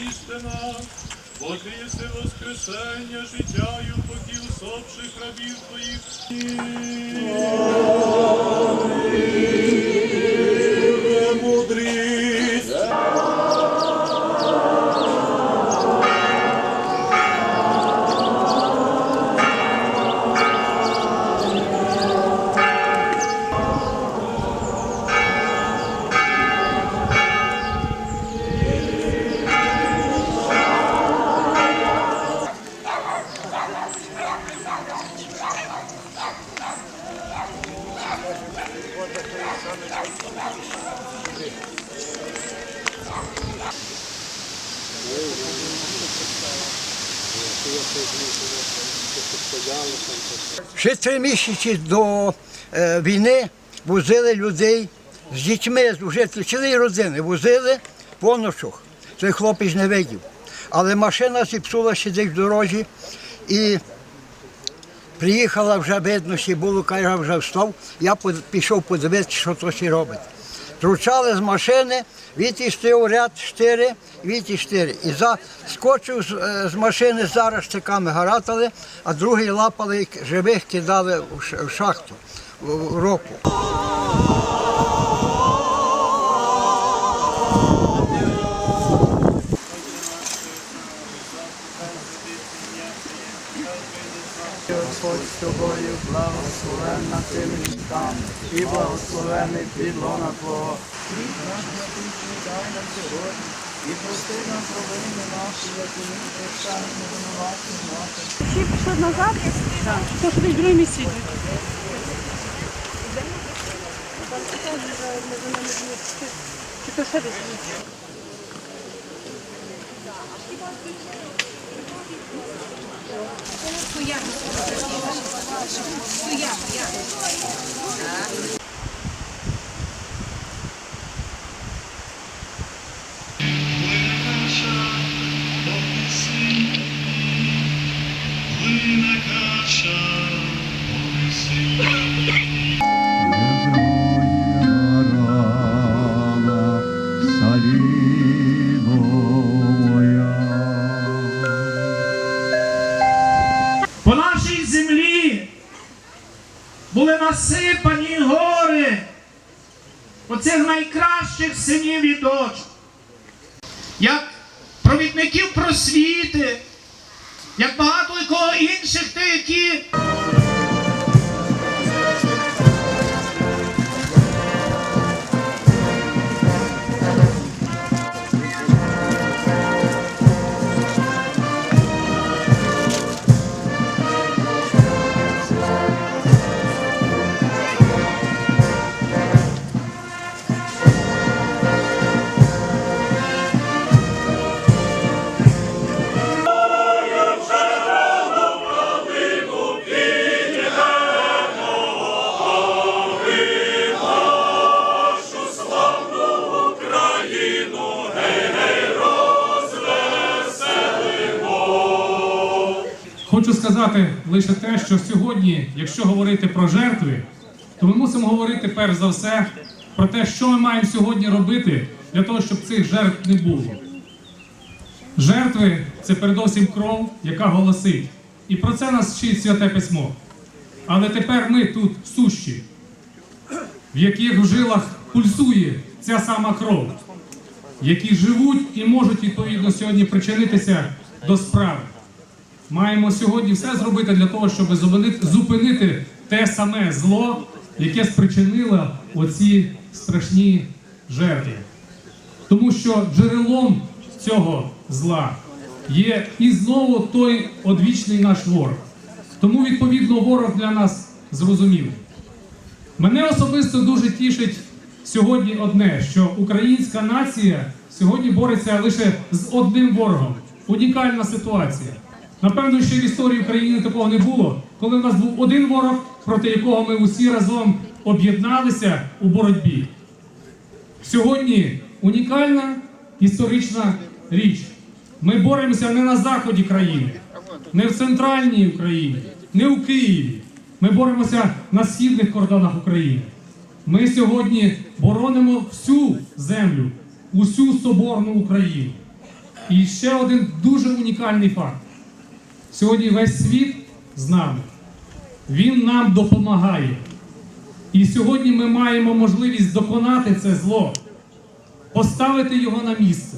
їжте нас, бо єси воскресення, життя і упокій усопших рабів твоїх. Ще три місяці до е, війни возили людей з дітьми, вже цілі родини возили по ночах. Той хлопець не видів. Але машина зіпсулася десь в дорозі і приїхала вже видно, що було, каже, вже встав. Я пішов подивитися, що то ще робить. Тручали з машини, відійшли у ряд 4, Віті 4. І заскочив з, е, з машини зараз штиками гаратали, а другий лапали живих кидали в шахту, в, в з тобою, благословенна ти між там, і благословений підлона Твого. Хліб наш насущний дай і прости нам провини наші, як і ми прощаємо винуватцям нашим. Всі пішли назад? Так. То що десь друге місце. Чи то ще десь? По насипані гори. Оцих найкращих синів і дочок, як провідників просвіти, як багато кого інших тих, які Хочу сказати лише те, що сьогодні, якщо говорити про жертви, то ми мусимо говорити перш за все про те, що ми маємо сьогодні робити для того, щоб цих жертв не було. Жертви це передовсім кров, яка голосить. І про це нас вчить святе письмо. Але тепер ми тут сущі, в яких в жилах пульсує ця сама кров, які живуть і можуть відповідно сьогодні причинитися до справи. Маємо сьогодні все зробити для того, щоб зупинити, те саме зло, яке спричинило оці страшні жертви. Тому що джерелом цього зла є і знову той одвічний наш ворог. Тому, відповідно, ворог для нас зрозумілий. Мене особисто дуже тішить сьогодні одне, що українська нація сьогодні бореться лише з одним ворогом. Унікальна ситуація. Напевно, ще в історії України такого не було, коли в нас був один ворог, проти якого ми усі разом об'єдналися у боротьбі. Сьогодні унікальна історична річ. Ми боремося не на заході країни, не в центральній Україні, не у Києві. Ми боремося на східних кордонах України. Ми сьогодні боронимо всю землю, усю соборну Україну. І ще один дуже унікальний факт. Сьогодні весь світ з нами. Він нам допомагає. І сьогодні ми маємо можливість доконати це зло, поставити його на місце.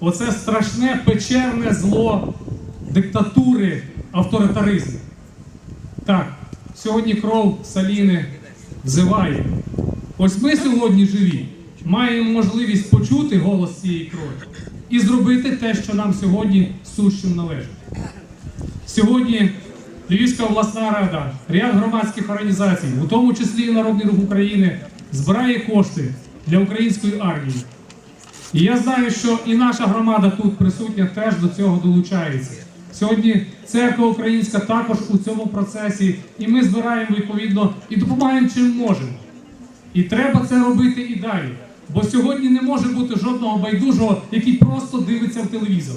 Оце страшне печерне зло диктатури, авторитаризму. Так, сьогодні кров Саліни взиває. Ось ми сьогодні живі, маємо можливість почути голос цієї крові і зробити те, що нам сьогодні сущим належить. Сьогодні Львівська обласна рада, ряд громадських організацій, у тому числі і Народний рух України, збирає кошти для української армії. І я знаю, що і наша громада тут присутня теж до цього долучається. Сьогодні церква українська також у цьому процесі, і ми збираємо відповідно і допомагаємо чим можемо. І треба це робити і далі. Бо сьогодні не може бути жодного байдужого, який просто дивиться в телевізор.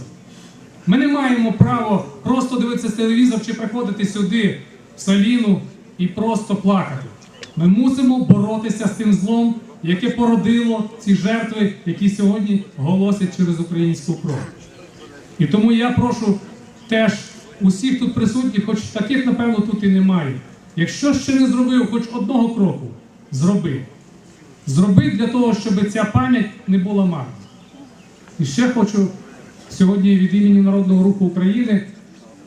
Ми не маємо права просто дивитися телевізор чи приходити сюди, в Саліну, і просто плакати. Ми мусимо боротися з тим злом, яке породило ці жертви, які сьогодні голосять через українську кров. І тому я прошу теж усіх тут присутніх, хоч таких, напевно, тут і немає. Якщо ще не зробив хоч одного кроку, зроби. Зроби для того, щоб ця пам'ять не була марна. І ще хочу сьогодні від імені Народного руху України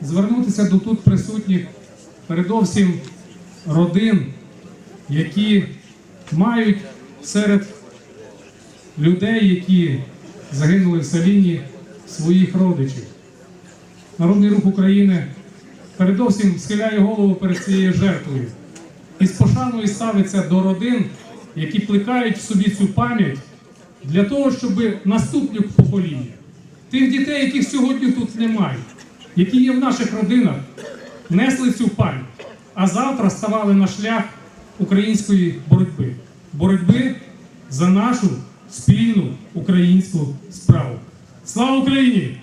звернутися до тут присутніх, передовсім родин, які мають серед людей, які загинули в Саліні, своїх родичів. Народний рух України передовсім схиляє голову перед цією жертвою і з пошаною ставиться до родин, які плекають в собі цю пам'ять для того, щоб наступні покоління, тих дітей, яких сьогодні тут немає, які є в наших родинах, несли цю пам'ять, а завтра ставали на шлях української боротьби, боротьби за нашу спільну українську справу. Слава Україні!